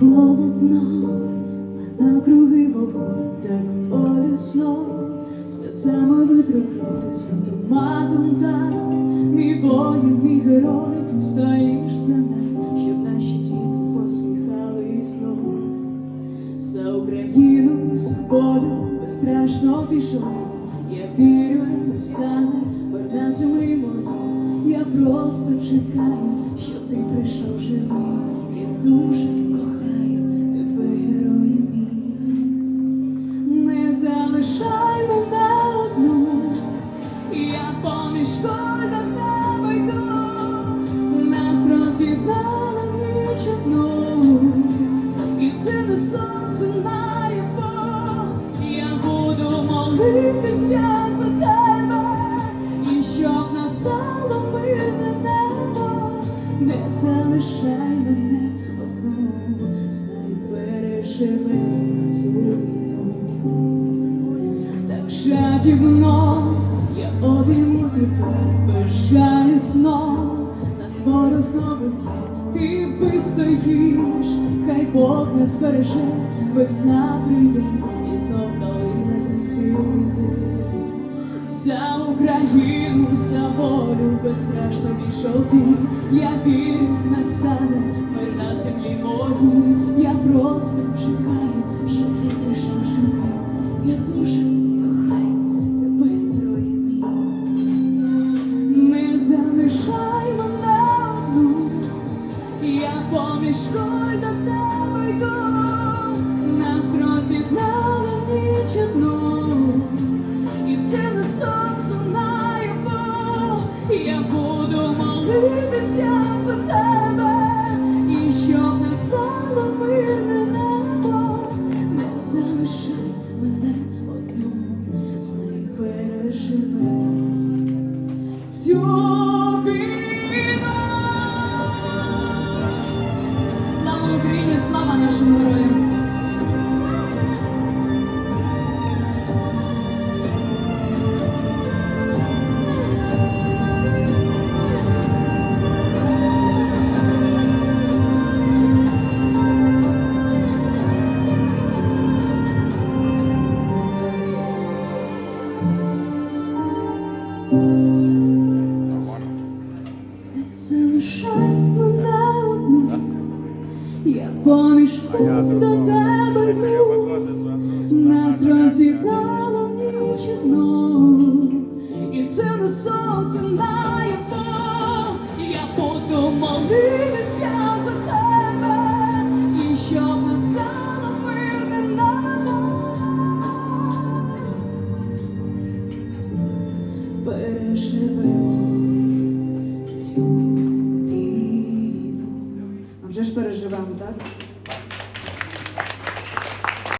холодно, а навкруги вогонь так болісно, сльозами витрапляти з автоматом так, мій воїн, мій герой, стоїш за нас, щоб наші діти посміхались знов. За Україну, волю, безстрашно пішов. Я вірю, не стане на землі моїй. Я просто чекаю, щоб ти прийшов живий. Я дуже кохаю залишай мене одну, знай переживемо цю війну. Так жадібно я обійму тебе безжалісно, нас ворог знову б'є, ти вистоїш, хай Бог нас береже, весна прийде і знов калина зацвіте. Безстрашно пішов ти, я вірю, настане мир на землі моїй, я просто чекаю, щоб ти прийшов живий. Я дуже кохаю тебе, герої мій. Не залишай мене одну, я поміж коль до тебе залишай мене одну, я поміж до тебе йду. Нас розігнало в ніч одну, і це не сонце наяво, я буду молитися за тебе, і щоб настало мирне небо. Переживемо. А вже ж переживемо, так?